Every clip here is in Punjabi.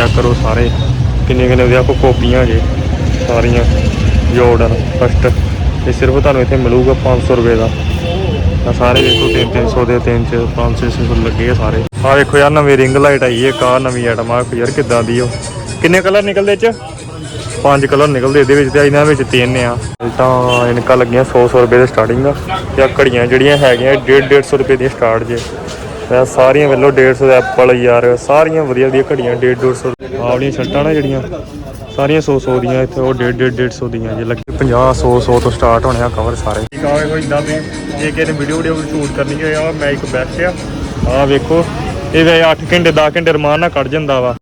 ਚੈੱਕ ਕਰੋ ਸਾਰੇ। ਕਿੰਨੇ ਕਿੰਨੇ ਉਹਦੇ ਆਪਕੋ ਕਾਪੀਆਂ ਜੇ, ਸਾਰੀਆਂ। ਜੋਰਡਨ ਫਸਟ ਇਹ ਸਿਰਫ ਤੁਹਾਨੂੰ ਇੱਥੇ ਮਿਲੂਗਾ 500 ਰੁਪਏ ਦਾ। ਆ ਸਾਰੇ ਵੇਖੋ 3 300 ਦੇ 3 ਚ 500 600 ਲੱਗੇ ਆ ਸਾਰੇ। ਆ ਵੇਖੋ ਯਾਰ, ਨਵੀਂ ਰਿੰਗ ਲਾਈਟ ਆਈ ਹੈ ਕਾ ਨਵੀਂ ਆਈਟਮ ਆ। ਯਾਰ, ਕਿੱਦਾਂ ਦੀ ਉਹ। ਕਿੰਨੇ ਕਲਰ ਨਿਕਲਦੇ ਚ? ਪੰਜ ਕਲਰ ਨਿਕਲਦੇ ਇਹਦੇ ਵਿੱਚ ਤੇ ਇਹਨਾਂ ਵਿੱਚ ਤਿੰਨ ਆ। ਤਾਂ ਇਨਕਾ ਲੱਗੀਆਂ 100 100 ਰੁਪਏ ਦੇ ਸਟਾਰਟਿੰਗ ਆ। ਤੇ ਆ ਘੜੀਆਂ ਜਿਹੜੀਆਂ ਹੈਗੀਆਂ 1.5 150 ਰੁਪਏ ਦੀਆਂ ਸਟਾਰਟ ਜੇ। ਇਹ ਸਾਰੀਆਂ ਵੱਲੋਂ 150 ਦਾ ਐਪਲ ਯਾਰ ਸਾਰੀਆਂ ਵਧੀਆ ਵਧੀਆ ਘੜੀਆਂ 1.5 150 ਆਹ ਵਾਲੀਆਂ ਸ਼ਰਟਾਂ ਨਾ ਜਿਹੜੀਆਂ ਸਾਰੀਆਂ 100 100 ਦੀਆਂ ਇੱਥੇ ਉਹ 1.5 150 ਦੀਆਂ ਜੇ ਲੱਗੇ। 50 100 100 ਤੋਂ ਸਟਾਰਟ ਹੋਣੇ ਆ ਕਵਰ ਸਾਰੇ। ਠੀਕ ਆ ਵੇਖੋ ਇਦਾਂ ਵੀ ਜੇ ਕਿਸੇ ਨੇ ਵੀਡੀਓ ਵੀਡੀਓ ਸ਼ੂਟ ਕਰਨੀ ਹੋਏ ਆ ਮੈਂ ਇੱਕ ਬੈਸਟ ਆ। ਆ ਵੇਖੋ ਇਹ ਵੇ 8 ਘੰਟੇ 10 ਘੰਟੇ ਰਮਾਨ ਨਾਲ ਕੱਢ ਜਾਂਦਾ ਵਾ।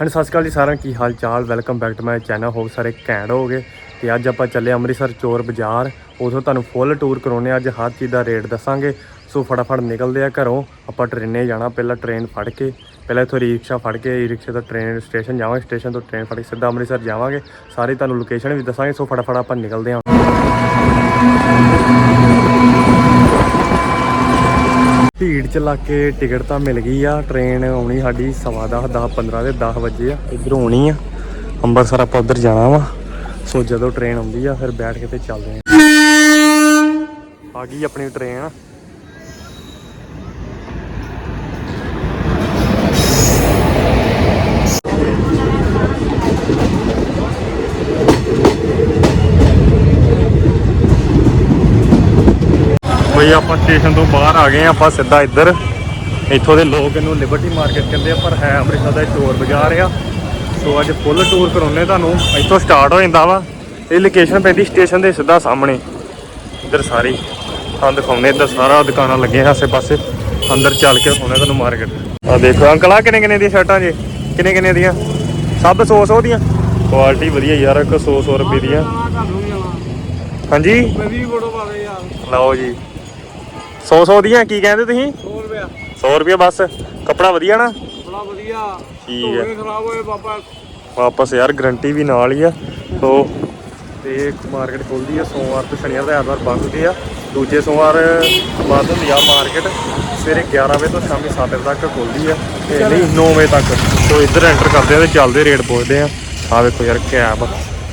ਹਾਂਜੀ ਸਤਿ ਸ਼੍ਰੀ ਅਕਾਲ ਜੀ ਸਾਰਿਆਂ ਕੀ ਹਾਲ ਚਾਲ welcome back to my channel hope ਸਾਰੇ ਘੈਂਟ ਹੋਗੇ ਤੇ ਅੱਜ ਆਪਾਂ ਚੱਲੇ ਅੰਮ੍ਰਿਤਸਰ ਚੋਰ ਬਾਜ਼ਾਰ। ਉਥੋਂ ਤੁਹਾਨੂੰ ਫੁੱਲ ਟੂਰ ਕਰਾਉਣੇ ਅੱਜ ਹਰ ਚੀਜ਼ ਦਾ ਰੇਟ ਦੱਸਾਂਗੇ। ਸੋ ਫਟਾਫਟ ਨਿਕਲਦੇ ਆ ਘਰੋਂ। ਆਪਾਂ ਟ੍ਰੇਨੇ ਜਾਣਾ। ਪਹਿਲਾਂ ਟ੍ਰੇਨ ਫੜ ਕੇ, ਪਹਿਲਾਂ ਇੱਥੋਂ ਰਿਕਸ਼ਾ ਫੜ ਕੇ ਰਿਕਸ਼ੇ ਤੋਂ ਟ੍ਰੇਨ ਸਟੇਸ਼ਨ ਜਾਵਾਂਗੇ। ਸਟੇਸ਼ਨ ਤੋਂ ਟ੍ਰੇਨ ਫੜ ਕੇ ਸਿੱਧਾ ਅੰਮ੍ਰਿਤਸਰ ਜਾਵਾਂਗੇ। ਸਾਰੀ ਤੁਹਾਨੂੰ ਲੋਕੇਸ਼ਨ ਵੀ ਦੱਸਾਂਗੇ। ਸੋ ਫਟਾਫਟ ਆਪਾਂ ਨਿਕਲਦੇ ਹਾਂ। ਭੀੜ ਚ ਲਾ ਕੇ ਟਿਕਟ ਤਾਂ ਮਿਲ ਗਈ ਆ। ਟ੍ਰੇਨ ਆਉਣੀ ਸਾਡੀ ਸਵਾ ਦਸ 10 15 ਦੇ 10 ਵਜੇ ਆ। ਇੱਧਰੋਂ ਆਉਣੀ ਆ। ਅੰਮ੍ਰਿਤਸਰ ਆਪਾਂ ਉੱਧਰ ਜਾਣਾ ਵਾ। ਸੋ ਜਦੋਂ ਟ੍ਰੇਨ ਆਉਂਦੀ ਆ, ਫਿਰ ਬੈਠ ਕੇ ਤੇ ਚੱਲਦੇ ਆ। ਆ ਗਈ ਆਪਣੀ ਟ੍ਰੇਨ। ਬਈ ਆਪਾਂ ਸਟੇਸ਼ਨ ਤੋਂ ਬਾਹਰ ਆ ਗਏ ਆਪਾਂ ਸਿੱਧਾ ਇੱਧਰ। ਇੱਥੋਂ ਦੇ ਲੋਕ ਇਹਨੂੰ ਲਿਬਰਟੀ ਮਾਰਕੀਟ ਕਹਿੰਦੇ ਆ ਪਰ ਹੈ ਅੰਮ੍ਰਿਤਸਰ ਦਾ ਚੋਰ ਬਾਜ਼ਾਰ ਆ। ਸੋ ਅੱਜ ਫੁੱਲ ਟੂਰ ਕਰਾਉਨੇ ਤੁਹਾਨੂੰ। ਇੱਥੋਂ ਸਟਾਰਟ ਹੋ ਜਾਂਦਾ ਵਾ। ਇਹ ਲੋਕੇਸ਼ਨ ਪੈਂਦੀ ਸਟੇਸ਼ਨ ਦੇ ਸਿੱਧਾ ਸਾਹਮਣੇ। ਇੱਧਰ ਸਾਰੀ। ਤੁਹਾਨੂੰ ਦਿਖਾਉਨੇ ਇੱਧਰ ਸਾਰਾ ਦੁਕਾਨਾਂ ਲੱਗੀਆਂ ਆਸੇ ਪਾਸੇ ਅੰਦਰ ਚੱਲ ਕੇ ਦਿਖਾਉਨੇ ਤੁਹਾਨੂੰ ਮਾਰਕੀਟ ਆ ਦੇਖੋ ਅੰਕਲ ਆ ਕਿੰਨੇ ਕਿੰਨੇ ਦੀਆਂ ਸ਼ਰਟਾਂ ਜੇ? ਕਿੰਨੇ ਕਿੰਨੇ ਦੀਆਂ? ਸਭ 100 100 ਦੀਆਂ? ਕੁਆਲਿਟੀ ਵਧੀਆ ਯਾਰ ਇੱਕ 100 100 ਰੁਪਏ ਦੀਆਂ। ਹਾਂਜੀ? ਮੈਂ ਵੀ ਫੋਟੋ ਪਾਵੇ ਯਾਰ। ਲਓ ਜੀ। 100 100 ਦੀਆਂ ਕੀ ਕਹਿੰਦੇ ਤੁਸੀਂ? 100 ਰੁਪਿਆ 100 ਰੁਪਏ ਬਸ। ਕੱਪੜਾ ਵਧੀਆ ਨਾ? ਬੜਾ ਵਧੀਆ। ਠੀਕ ਹੈ। ਖਰਾਬ ਹੋਏ ਬਾਬਾ ਵਾਪਸ ਯਾਰ ਗਰੰਟੀ ਵੀ ਨਾਲ ਹੀ ਆ। ਸੋ ਤੇ ਮਾਰਕੀਟ ਖੁੱਲਦੀ ਆ ਸੋਮਵਾਰ ਤੇ ਸ਼ਨੀਵਾਰ ਤੇ ਐਤਵਾਰ ਬੰਦ ਹੁੰਦੀ ਆ। ਦੂਜੇ ਸੋਮਵਾਰ ਬੰਦ ਹੁੰਦੀ ਆ ਮਾਰਕੀਟ ਸਵੇਰੇ 11 ਵਜੇ ਤੋਂ ਸ਼ਾਮੀ 7 ਵਜੇ ਤੱਕ ਖੁੱਲਦੀ ਆ ਤੇ ਨਹੀਂ 9 ਵਜੇ ਤੱਕ। ਸੋ ਇੱਧਰ ਐਂਟਰ ਕਰਦੇ ਆ ਤੇ ਚੱਲਦੇ ਰੇਟ ਪੁੱਛਦੇ ਆ। ਆ ਵੇਖੋ ਯਾਰ ਕੈਬ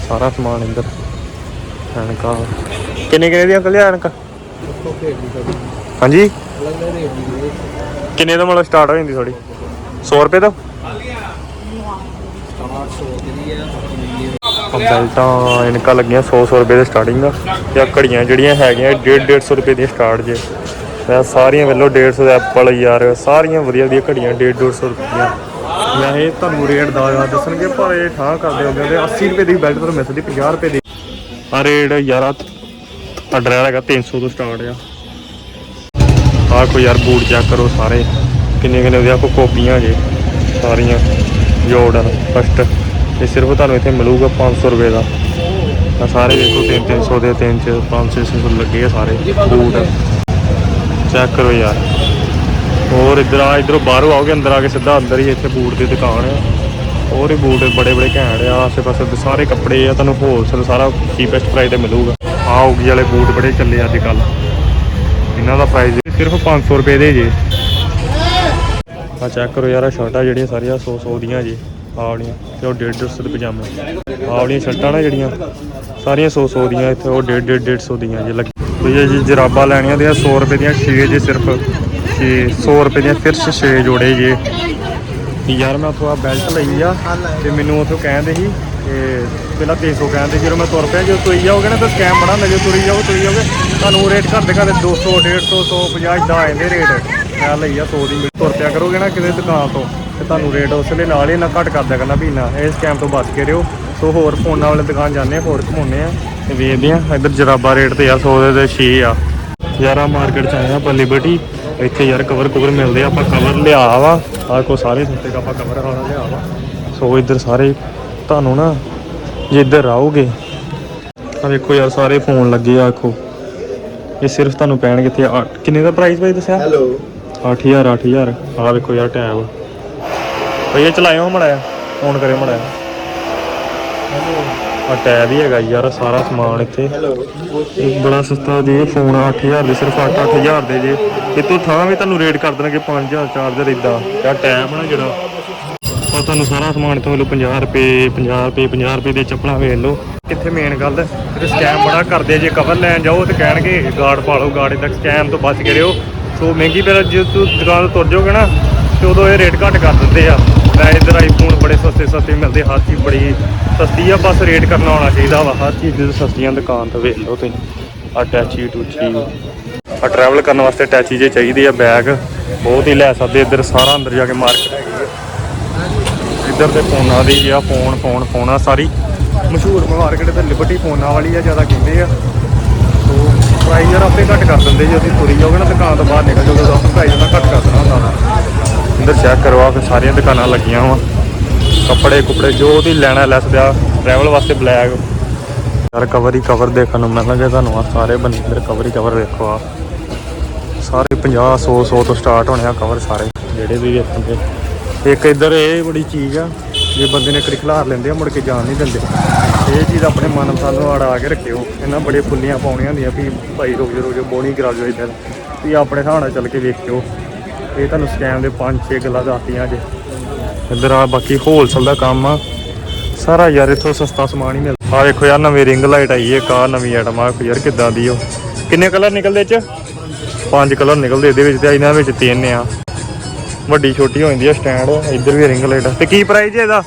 ਸਾਰਾ ਸਮਾਨ ਐਨਕਾਂ। ਕਿੰਨੇ ਕਿੰਨੇ ਦੀਆਂ ਕੱਲਿਆ ਐਨਕਾਂ? ਹਾਂਜੀ? ਕਿੰਨੇ ਤੋਂ ਮਤਲਬ ਸਟਾਰਟ ਹੋ ਜਾਂਦੀ ਥੋੜੀ 100 ਰੁਪਏ ਤੋਂ? ਬੈਲਟਾਂ ਇਨਕਾ ਲੱਗੀਆਂ 100 100 ਰੁਪਏ ਦੇ ਸਟਾਰਟਿੰਗ ਆ ਤੇ ਆ ਘੜੀਆਂ ਜਿਹੜੀਆਂ ਹੈਗੀਆਂ 1.5 150 ਰੁਪਏ ਦੀਆਂ ਸਟਾਰਟ ਜੇ। ਮੈਂ ਸਾਰੀਆਂ ਵੱਲੋਂ 150 ਦਾ ਐਪਲ ਯਾਰ ਸਾਰੀਆਂ ਵਧੀਆ ਵਧੀਆ ਘੜੀਆਂ 1.5 150 ਰੁਪਏ ਦੀਆਂ ਮੈਂ ਇਹ ਤੁਹਾਨੂੰ ਰੇਟ ਦਾ ਦੱਸਣਗੇ ਪਰ ਇਹ ਠਾਹ ਕਰਦੇ ਹੁੰਦੇ ਤੇ 80 ਰੁਪਏ ਦੀ ਬੈਲਟ ਤੁਹਾਨੂੰ ਮਿਲ ਸਕਦੀ 50 ਰੁਪਏ ਦੀ। ਆ ਰੇਟ ਯਾਰ ਆਰਡਰ ਹੈਗਾ 300 ਤੋਂ ਸਟਾਰਟ ਆ। ਆ ਕੋਈ ਯਾਰ ਬੂਟ ਚੈੱਕ ਕਰੋ ਸਾਰੇ। ਕਿੰਨੇ ਕਿੰਨੇ ਉਹਦੇ ਆਪਕੋ ਕਾਪੀਆਂ ਜੇ, ਸਾਰੀਆਂ ਜੋਰਡਨ ਫਸਟ ਇਹ ਸਿਰਫ ਤੁਹਾਨੂੰ ਇੱਥੇ ਮਿਲੂਗਾ 500 ਰੁਪਏ ਦਾ। ਆ ਸਾਰੇ ਵੇਖੋ 3 300 ਦੇ 3 ਚ 500 600 ਲੱਗੇ ਆ ਸਾਰੇ ਬੂਟ। ਚੈੱਕ ਕਰੋ ਯਾਰ। ਹੋਰ ਇੱਧਰ ਆ, ਇੱਧਰੋਂ ਬਾਹਰੋਂ ਆਓਗੇ, ਅੰਦਰ ਆ ਕੇ ਸਿੱਧਾ ਅੰਦਰ ਹੀ ਇੱਥੇ ਬੂਟ ਦੀ ਦੁਕਾਨ ਹੈ ਹੋਰ ਹੀ ਬੂਟ ਬੜੇ ਬੜੇ ਘੈਂਟ ਆ ਆਸੇ ਪਾਸੇ ਦੇ ਸਾਰੇ ਕੱਪੜੇ ਆ, ਤੁਹਾਨੂੰ ਹੋਲਸੇਲ ਸਾਰਾ ਚੀਪੈਸਟ ਪ੍ਰਾਈਸ ਤੇ ਮਿਲੂਗਾ। ਆ ਉਗੀ ਵਾਲੇ ਬੂਟ ਬੜੇ ਚੱਲੇ ਅੱਜ ਕੱਲ੍ਹ। ਇਹਨਾਂ ਦਾ ਪ੍ਰਾਈਸ ਸਿਰਫ 500 ਰੁਪਏ ਦੇ ਜੇ। ਆ ਚੈੱਕ ਕਰੋ ਯਾਰ ਆ ਸ਼ਰਟਾਂ ਜਿਹੜੀਆਂ ਸਾਰੀਆਂ 100 100 ਦੀਆਂ ਜੀ, ਆਹ ਵਾਲੀਆਂ ਤੇ ਉਹ 150 ਦੇ ਪਜਾਮੇ। ਆਹ ਵਾਲੀਆਂ ਸ਼ਰਟਾਂ ਨਾ ਜਿਹੜੀਆਂ, ਸਾਰੀਆਂ 100 100 ਦੀਆਂ ਇੱਥੇ, ਉਹ 150 150 ਦੀਆਂ ਜੇ ਲੱਗੀ ਕੋਈ ਜੀ ਜਰਾਬਾਂ ਲੈਣੀਆਂ ਦੀਆਂ 100 ਰੁਪਏ ਦੀਆਂ 6 ਜੇ ਸਿਰਫ 6 100 ਰੁਪਏ ਦੀਆਂ ਫਿਰ 6 ਜੋੜੇ ਜੇ। ਯਾਰ ਮੈਂ ਉੱਥੋਂ ਆ ਬੈਲਟ ਲਈ ਆ ਤੇ ਮੈਨੂੰ ਉੱਥੋਂ ਕਹਿੰਦੇ ਸੀ ਕਿ ਪਹਿਲਾਂ 300 ਕਹਿੰਦੇ ਜਦੋਂ ਮੈਂ ਤੁਰ ਪਿਆ, ਜਦੋਂ ਤੁਰੀ ਜਾਓਗੇ ਨਾ ਤਾਂ ਸਕੈਮ ਬਣਾ ਹੁੰਦਾ ਤੁਰੀ ਜਾਓ ਤੁਰੀ ਜਾਓਗੇ, ਤੁਹਾਨੂੰ ਰੇਟ ਘੱਟ ਦੇ ਘੱਟ 200 150 150 ਇਦਾਂ ਆ ਜਾਂਦੇ ਰੇਟ ਮੈਂ ਲਈ ਆ 100 ਦੀ, ਤੁਰ ਪਿਆ ਕਰੋਗੇ ਨਾ ਕਿਸੇ ਦੁਕਾਨ ਤੋਂ, ਤੇ ਤੁਹਾਨੂੰ ਰੇਟ ਉਸ ਵੇਲੇ ਨਾਲ ਹੀ ਨਾ ਘੱਟ ਕਰ ਦਿਆ ਕਰਨਾ ਵੀ ਨਾ ਇਹ ਸਕੈਮ ਤੋਂ ਬਚ ਕੇ ਰਹੋ ਸੋ ਹੋਰ ਫੋਨਾਂ ਵਾਲੇ ਦੁਕਾਨ ਜਾਂਦੇ ਆ, ਹੋਰ ਘੁਮਾਉਂਦੇ ਆ ਤੇ ਵੇਖਦੇ ਆ, ਇੱਧਰ ਜਰਾਬਾ ਰੇਟ ਤੇ ਆ 100 ਦੇ ਤੇ 6 ਆ। ਯਾਰਾ ਮਾਰਕੀਟ ਚ ਆਏ ਆ ਆਪਾਂ ਲਿਬਰਟੀ ਇੱਥੇ ਯਾਰ ਕਵਰ ਕਵਰ ਮਿਲਦੇ ਆ, ਆਪਾਂ ਕਵਰ ਲਿਆ ਵਾ। ਆ ਕੋ ਸਾਰੇ ਸੁੱਤੇ ਕਾ ਆਪਾਂ ਕਵਰ ਵਾਲਾ ਲਿਆ ਵਾ। ਸੋ ਇੱਧਰ ਸਾਰੇ ਤੁਹਾਨੂੰ ਨਾ ਜੇ ਇੱਧਰ ਆਓਗੇ ਆ ਵੇਖੋ ਯਾਰ ਸਾਰੇ ਫੋਨ ਲੱਗੇ ਆ ਆਖੋ। ਇਹ ਸਿਰਫ ਤੁਹਾਨੂੰ ਇੱਥੇ ਅੱਠ- ਕਿੰਨੇ ਦਾ ਪ੍ਰਾਈਸ ਭਾਈ ਦੱਸਿਆ? ਹੈਲੋ 8000 8000 ਆ ਵੇਖੋ ਯਾਰ ਟੈਬ ਭਈਆ ਚਲਾਇਓ ਮੜਾਇਆ ਫੋਨ ਕਰਿਓ ਮੜਾਇਆ ਆ ਟੈਬ ਹੀ ਹੈਗਾ ਯਾਰ ਸਾਰਾ ਸਮਾਨ ਇੱਥੇ। ਹੈਲੋ ਇਹ ਬੜਾ ਸਸਤਾ ਜੇ ਫੋਨ 8000 ਦੇ ਸਿਰਫ 8-8000 ਦੇ ਜੇ ਇਹ ਤੋਂ ਥਾਂ ਵੀ ਤੁਹਾਨੂੰ ਰੇਟ ਕਰ ਦੇਣਗੇ 5000 4000 ਇਦਾਂ ਆ ਟੈਬ ਨਾ ਜਿਹੜਾ। ਉਹ ਤੁਹਾਨੂੰ ਸਾਰਾ ਸਮਾਨ ਤੋਂ ਲਓ 50 ਰੁਪਏ 50 ਰੁਪਏ 50 ਰੁਪਏ ਦੇ ਚੱਪਲਾਂ ਵੇਚ ਲਓ। ਕਿੱਥੇ ਮੇਨ ਗੱਲ? ਤੇ ਸਕੈਮ ਬੜਾ ਕਰਦੇ ਜੇ ਕਵਰ ਲੈਣ ਜਾਓ, ਤੇ ਕਹਿਣਗੇ ਗਾਰਡ ਪਾ ਲਓ ਗਾਰਡ ਤੱਕ ਸਕੈਮ ਤੋਂ ਬਚ ਕੇ ਰਹੋ। ਸੋ ਮਹਿੰਗੀ ਫਿਰ ਜੇ ਤੂੰ ਦੁਕਾਨ ਤੋਂ ਤੁਰ ਜਾਓਗੇ ਨਾ, ਤੇ ਉਦੋਂ ਇਹ ਰੇਟ ਘੱਟ ਕਰ ਦਿੰਦੇ ਆ। ਮੈਂ ਇਧਰ ਆਈਫੋਨ ਬੜੇ ਸਸਤੇ ਸਸਤੇ ਮਿਲਦੇ, ਹਰ ਚੀਜ਼ ਬੜੀ ਸਸਤੀ ਆ, ਬਸ ਰੇਟ ਕਰਨਾ ਆਉਣਾ ਚਾਹੀਦਾ ਵਾ। ਹਰ ਚੀਜ਼ ਦੀ ਸਸਤੀਆਂ ਦੁਕਾਨ ਤੋਂ ਵੇਖ ਲਓ ਤੁਸੀਂ। ਆ ਟੈਚੀ ਟੂਚੀ ਆ ਟਰੈਵਲ ਕਰਨ ਵਾਸਤੇ ਟੈਚੀ ਜੇ ਚਾਹੀਦੀ ਆ ਬੈਗ ਬਹੁਤ ਹੀ ਲੈ ਸਕਦੇ ਇੱਧਰ, ਸਾਰਾ ਅੰਦਰ ਜਾ ਕੇ ਮਾਰਕੀਟ ਹੈਗੀ ਇੱਧਰ ਤੇ ਫੋਨਾਂ ਦੀ ਆ, ਫੋਨ ਫੋਨ ਫੋਨ ਆ ਸਾਰੀ। ਮਸ਼ਹੂਰ ਮਾਰਕੀਟ ਤੇ ਲਿਬਰਟੀ ਫੋਨਾਂ ਵਾਲੀ ਆ, ਜ਼ਿਆਦਾ ਕਹਿੰਦੇ ਆ। ਸੋ ਪ੍ਰਾਈਸ ਯਾਰ ਆਪੇ ਘੱਟ ਕਰ ਦਿੰਦੇ ਜੇ ਅਸੀਂ ਤੁਰੀ ਜਾਓਗੇ ਨਾ ਦੁਕਾਨ ਤੋਂ ਬਾਹਰ ਨਿਕਲ ਜਾਓਗੇ, ਤਾਂ ਪ੍ਰਾਈਸ ਉਹਨਾਂ ਘੱਟ ਕਰ ਦੇਣਾ ਹੁੰਦਾ। ਨਾ ਅੰਦਰ ਚੈੱਕ ਕਰਵਾ ਆ, ਫਿਰ ਸਾਰੀਆਂ ਦੁਕਾਨਾਂ ਲੱਗੀਆਂ ਵਾ। ਕੱਪੜੇ ਕੁਪੜੇ ਜੋ ਵੀ ਲੈਣਾ ਲੈ ਸਕਦੇ ਆ ਟਰੈਵਲ ਵਾਸਤੇ ਬਲੈਕ ਯਾਰ ਕਵਰ ਹੀ ਕਵਰ ਦੇਖਣ ਨੂੰ ਮਿਲਣਗੇ ਤੁਹਾਨੂੰ ਆ, ਸਾਰੇ ਬੰਦੇ ਇੱਧਰ ਕਵਰ ਹੀ ਕਵਰ ਵੇਖੋ ਆ। ਸਾਰੇ 50 100 100 ਤੋਂ ਸਟਾਰਟ ਹੋਣੇ ਆ ਕਵਰ ਸਾਰੇ, ਜਿਹੜੇ ਵੀ ਵੇਖਣਗੇ। ਇੱਕ ਇੱਧਰ ਇਹ ਬੜੀ ਚੀਜ਼ ਆ, ਜੇ ਬੰਦੇ ਨੇ ਕੜੀ ਖਿਲਾਰ ਲੈਂਦੇ ਆ, ਮੁੜ ਕੇ ਜਾਣ ਨਹੀਂ ਦਿੰਦੇ। ਇਹ ਚੀਜ਼ ਆਪਣੇ ਮਨ ਪਸੰਦ ਨੂੰ ਅੜਾ ਕੇ ਰੱਖਿਓ। ਇਹਨਾਂ ਬੜੇ ਫੁੱਲੀਆਂ ਪਾਉਣੀਆਂ ਹੁੰਦੀਆਂ ਵੀ ਭਾਈ ਰੋਜ਼ ਰੋਜ਼ ਬੋਣੀ ਕਰਾ ਜੋ ਇੱਧਰ। ਵੀ ਆਪਣੇ ਹਿਸਾਬ ਨਾਲ ਚੱਲ ਕੇ ਵੇਖਿਓ। ਇਹ ਤੁਹਾਨੂੰ ਸਕੈਮ ਦੇ 5-6 ਗੱਲਾਂ ਦੱਸਤੀਆਂ ਜੇ। ਇੱਧਰ ਆ ਬਾਕੀ ਹੋਲਸੇਲ ਦਾ ਕੰਮ ਆ। ਸਾਰਾ ਯਾਰ ਇੱਥੋਂ ਸਸਤਾ ਸਮਾਨ ਹੀ ਮਿਲਦਾ ਆ। ਦੇਖੋ ਯਾਰ, ਨਵੀਂ ਰਿੰਗ ਲਾਈਟ ਆਈ ਹੈ ਕਾ ਨਵੀਂ ਆਈਟਮ ਆ। ਯਾਰ ਕਿੱਦਾਂ ਦੀ ਉਹ। ਕਿੰਨੇ ਕਲਰ ਨਿਕਲਦੇ ਚ? ਪੰਜ ਕਲਰ ਨਿਕਲਦੇ, ਇਹਦੇ ਵਿੱਚ ਤੇ ਇਹਨਾਂ ਵਿੱਚ ਤਿੰਨ ਆ। ਵੱਡੀ ਛੋਟੀ ਹੋ ਜਾਂਦੀ ਆ ਸਟੈਂਡ ਇੱਧਰ ਵੀ ਰਿੰਗ ਲਾਈਟ ਤੇ ਕੀ ਪ੍ਰਾਈਸ ਹੈ ਇਹਦਾ?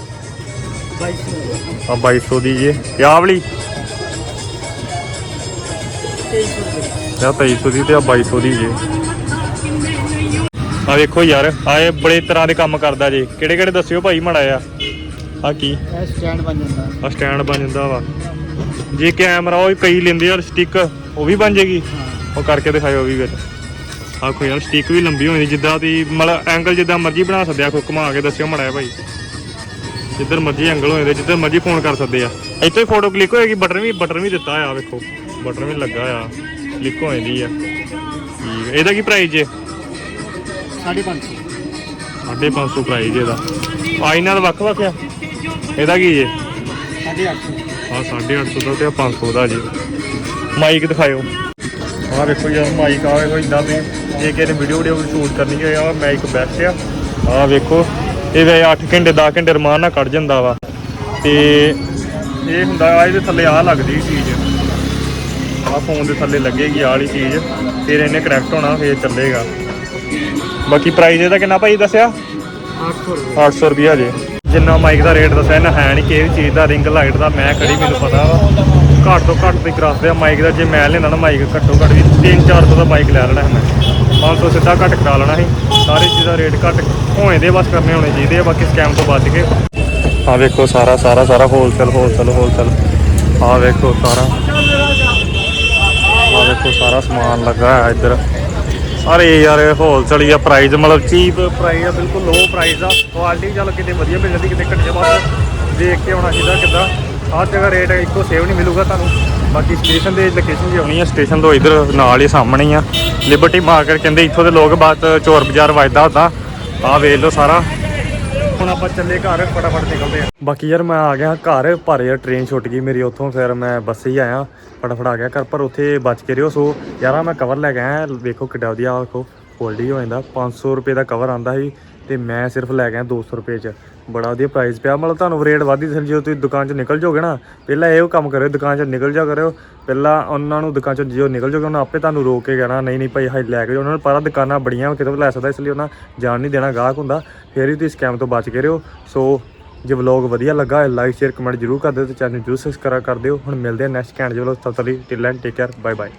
ਆ। 2200 ਦੀ ਜੇ। ਤੇ ਆਹ ਵਾਲੀ? ਯਾ 2300 ਦੀ। ਤੇ ਆ 2200 ਦੀ ਜੇ। ਆ ਵੇਖੋ ਯਾਰ ਆ ਇਹ ਬੜੇ ਤਰ੍ਹਾਂ ਦੇ ਕੰਮ ਕਰਦਾ ਜੇ। ਕਿਹੜੇ ਕਿਹੜੇ ਦੱਸਿਓ ਭਾਈ ਮੜਾ ਆ ਆ ਕੀ? ਇਹ ਸਟੈਂਡ ਬਣ ਜਾਂਦਾ। ਆ ਸਟੈਂਡ ਬਣ ਜਾਂਦਾ ਵਾ। ਜੇ ਕੈਮਰਾ ਉਹ ਕਈ ਲੈਂਦੇ ਆ ਸਟਿਕ ਉਹ ਵੀ ਬਣ ਜੇਗੀ? ਉਹ ਕਰਕੇ ਦਿਖਾਇਓ ਉਹ ਵੀ ਵਿੱਚ ਆਖੋ ਯਾਰ ਸਟਿਕ ਵੀ ਲੰਬੀ ਹੋਣੀ ਜਿੱਦਾਂ ਤੁਸੀਂ ਮਤਲਬ ਐਂਗਲ ਜਿੱਦਾਂ ਮਰਜ਼ੀ ਬਣਾ ਸਕਦੇ ਆ ਕੋ ਘੁਮਾ ਕੇ ਦੱਸਿਓ ਮੜਾ ਭਾਈ। ਜਿੱਧਰ ਮਰਜ਼ੀ ਐਂਗਲ ਹੋਏ ਜਿੱਧਰ ਮਰਜ਼ੀ ਫੋਨ ਕਰ ਸਕਦੇ ਆ। ਇੱਥੇ ਫੋਟੋ ਕਲਿੱਕ ਹੋਏਗੀ ਬਟਨ ਵੀ ਬਟਨ ਵੀ ਦਿੱਤਾ ਆ ਵੇਖੋ। ਬਟਨ ਵੀ ਲੱਗਾ ਆ ਕਲਿੱਕ ਹੋ ਜਾਂਦੀ ਆ। ਇਹਦਾ ਕੀ ਪ੍ਰਾਈਸ ਜੇ? 550 550 ਪ੍ਰਾਈਸ ਇਹਦਾ। ਆ ਇਹਨਾਂ ਦਾ ਵੱਖ ਵੱਖ ਆ? ਇਹਦਾ ਕੀ ਜੇ? 850 ਆ 850 ਦਾ ਤੇ ਆ 500 ਦਾ ਜੀ। ਮਾਈਕ ਦਿਖਾਇਓ। ਆ ਵੇਖੋ ਯਾਰ ਮਾਈਕ ਆ ਵੇਖੋ ਇਦਾਂ ਵੀ ਜੇ ਕਿਸੇ ਨੇ ਵੀਡੀਓ ਵੀਡੀਓ ਸ਼ੂਟ ਕਰਨੀ ਹੋਏ ਆ ਮਾਈਕ ਬੈਸਟ ਆ। ਆ ਵੇਖੋ ਇਹ ਵੇ 8 ਘੰਟੇ 10 ਘੰਟੇ ਰਮਾਨ ਨਾਲ ਕੱਢ ਜਾਂਦਾ ਵਾ। ਤੇ ਇਹ ਹੁੰਦਾ ਆ ਇਹਦੇ ਥੱਲੇ ਆ ਲੱਗਦੀ ਚੀਜ਼। ਆ ਫੋਨ ਦੇ ਥੱਲੇ ਲੱਗੇਗੀ ਆਹ ਵਾਲੀ ਚੀਜ਼। ਫਿਰ ਇਹਨੇ ਕਰੈਕਟ ਹੋਣਾ ਫਿਰ ਚੱਲੇਗਾ। ਬਾਕੀ ਪ੍ਰਾਈਸ ਇਹਦਾ ਕਿੰਨਾ ਭਾਈ ਦੱਸਿਆ? 800 ਰੁਪਏ। 800 ਰੁਪਿਆ ਜੇ। ਜਿੰਨਾ ਮਾਈਕ ਦਾ ਰੇਟ ਦੱਸਿਆ ਇਹਨਾਂ ਹੈ ਨਹੀਂ ਕਿ ਇਹ ਚੀਜ਼ ਦਾ ਰਿੰਗ ਲਾਈਟ ਦਾ ਮੈਂ ਕੜੀ ਮੈਨੂੰ ਪਤਾ ਵਾ। ਘੱਟ ਤੋਂ ਘੱਟ ਵੀ ਕਰਾਸਦੇ ਆ ਮਾਈਕ ਦਾ, ਜੇ ਮੈਂ ਲੈਣਾ ਨਾ ਮਾਈਕ ਘੱਟੋ ਘੱਟ ਵੀ 3-400 ਦਾ ਮਾਈਕ ਲੈ ਲੈਣਾ ਮੈਂ। 500 ਸਿੱਧਾ ਘੱਟ ਕਰਾ ਲੈਣਾ ਸੀ। ਸਾਰੀ ਚੀਜ਼ ਦਾ ਰੇਟ ਘੱਟ ਹੋਏ ਦੇ ਬਸ ਕਰਨੇ ਹੋਣੇ ਚਾਹੀਦੇ ਆ, ਬਾਕੀ ਸਕੈਮ ਤੋਂ ਬਚ ਕੇ। ਆ ਵੇਖੋ ਸਾਰਾ ਸਾਰਾ ਸਾਰਾ ਹੋਲਸੇਲ ਹੋਲਸੇਲ ਹੋਲਸੇਲ ਆ ਵੇਖੋ ਸਾਰਾ। ਆ ਵੇਖੋ ਸਾਰਾ ਸਮਾਨ ਲੱਗਾ ਹੈ ਇੱਧਰ। ਸਾਰੇ ਯਾਰ ਹੋਲਸੇਲ ਹੀ ਆ ਪ੍ਰਾਈਸ ਮਤਲਬ ਚੀਪ ਪ੍ਰਾਈਸ ਆ, ਬਿਲਕੁਲ ਲੋ ਪ੍ਰਾਈਸ ਆ। ਕੁਆਲਿਟੀ ਚੱਲ ਕਿਤੇ ਵਧੀਆ ਮਿਲ ਜਾਂਦੀ, ਕਿਤੇ ਘੱਟੇ ਬਸ ਦੇਖ ਕੇ ਆਉਣਾ ਚਾਹੀਦਾ ਕਿੱਦਾਂ। ਹਰ ਜਗ੍ਹਾ ਰੇਟ ਇੱਕੋ ਸੇਵ ਨਹੀਂ ਮਿਲੂਗਾ ਤੁਹਾਨੂੰ। ਬਾਕੀ ਸਟੇਸ਼ਨ ਦੇ ਲੋਕੇਸ਼ਨ ਜੀ ਆਉਣੀ ਆ ਸਟੇਸ਼ਨ ਤੋਂ ਇੱਧਰ ਨਾਲ ਹੀ ਸਾਹਮਣੇ ਹੀ ਆ। ਲਿਬਰਟੀ ਮਾਰਕੀਟ ਕਹਿੰਦੇ ਇੱਥੋਂ ਦੇ ਲੋਕ ਬਾਤ ਚੋਰ ਬਾਜ਼ਾਰ ਵੱਜਦਾ ਹੁੰਦਾ। ਆ ਵੇਖ ਲਓ ਸਾਰਾ। ਹੁਣ ਆਪਾਂ ਚੱਲੇ ਘਰ, ਫਟਾਫਟ ਨਿਕਲਦੇ ਆ। ਬਾਕੀ ਯਾਰ ਮੈਂ ਆ ਗਿਆ ਘਰ ਪਰ ਯਾਰ ਟ੍ਰੇਨ ਛੁੱਟ ਗਈ ਮੇਰੀ ਉੱਥੋਂ, ਫਿਰ ਮੈਂ ਬੱਸ ਹੀ ਆਇਆ। ਫਟਾਫਟ ਆ ਗਿਆ ਘਰ, ਪਰ ਉੱਥੇ ਬਚ ਕੇ ਰਿਓ, ਸੋ ਯਾਰਾ ਮੈਂ ਕਵਰ ਲੈ ਕੇ ਆਇਆ। ਵੇਖੋ ਕਿੱਡਾ ਵਧੀਆ, ਆਹ ਵੇਖੋ ਹੀ ਹੋ ਜਾਂਦਾ। 500 ਰੁਪਏ ਦਾ ਕਵਰ ਆਂਦਾ ਸੀ ਤੇ ਮੈਂ ਸਿਰਫ ਲੈ ਗਿਆ 200 ਰੁਪਏ ਚ। ਬੜਾ ਵਧੀਆ ਪ੍ਰਾਈਸ ਪਿਆ। ਮਤਲਬ ਤੁਹਾਨੂੰ ਰੇਟ ਵੱਧ ਹੀ ਜੇ ਤੁਸੀਂ ਦੁਕਾਨ 'ਚ ਨਿਕਲ ਜਾਓਗੇ ਨਾ, ਪਹਿਲਾਂ ਇਹੋ ਕੰਮ ਕਰਿਓ, ਦੁਕਾਨ 'ਚ ਨਿਕਲ ਜਾ ਕਰਿਓ। ਪਹਿਲਾਂ ਉਹਨਾਂ ਨੂੰ ਦੁਕਾਨ 'ਚ ਜਦੋਂ ਨਿਕਲ ਜਾਓਗੇ, ਉਹਨਾਂ ਆਪੇ ਤੁਹਾਨੂੰ ਰੋਕ ਕੇ ਕਹਿਣਾ, ਨਹੀਂ ਨਹੀਂ ਭਾਈ ਹਾਈ ਲੈ ਕੇ ਜਾਓ। ਉਹਨਾਂ ਨੂੰ ਪਤਾ ਦੁਕਾਨਾਂ ਬੜੀਆਂ ਕਿਤੇ ਵੀ ਲੈ ਸਕਦਾ, ਇਸ ਲਈ ਉਹਨਾਂ ਜਾਣ ਨਹੀਂ ਦੇਣਾ ਗਾਹਕ ਹੁੰਦਾ। ਫੇਰ ਹੀ ਤੁਸੀਂ ਸਕੈਮ ਤੋਂ ਬਚ ਕੇ ਰਹੋ। ਸੋ, ਜੇ ਵਲੌਗ ਵਧੀਆ ਲੱਗਾ ਲਾਈਕ ਸ਼ੇਅਰ ਕਮੈਂਟ ਜਰੂਰ ਕਰ ਦਿਓ ਤੇ ਚੈਨਲ ਜਰੂਰ ਸਬਸਕ੍ਰਾਈਬ ਕਰ ਦਿਓ। ਹੁਣ ਮਿਲਦੇ ਆ ਨੈਕਸਟ ਕੈਂਡ ਜੀ ਵਲੌਗ ਤਦ ਤੱਕ till and take care bye bye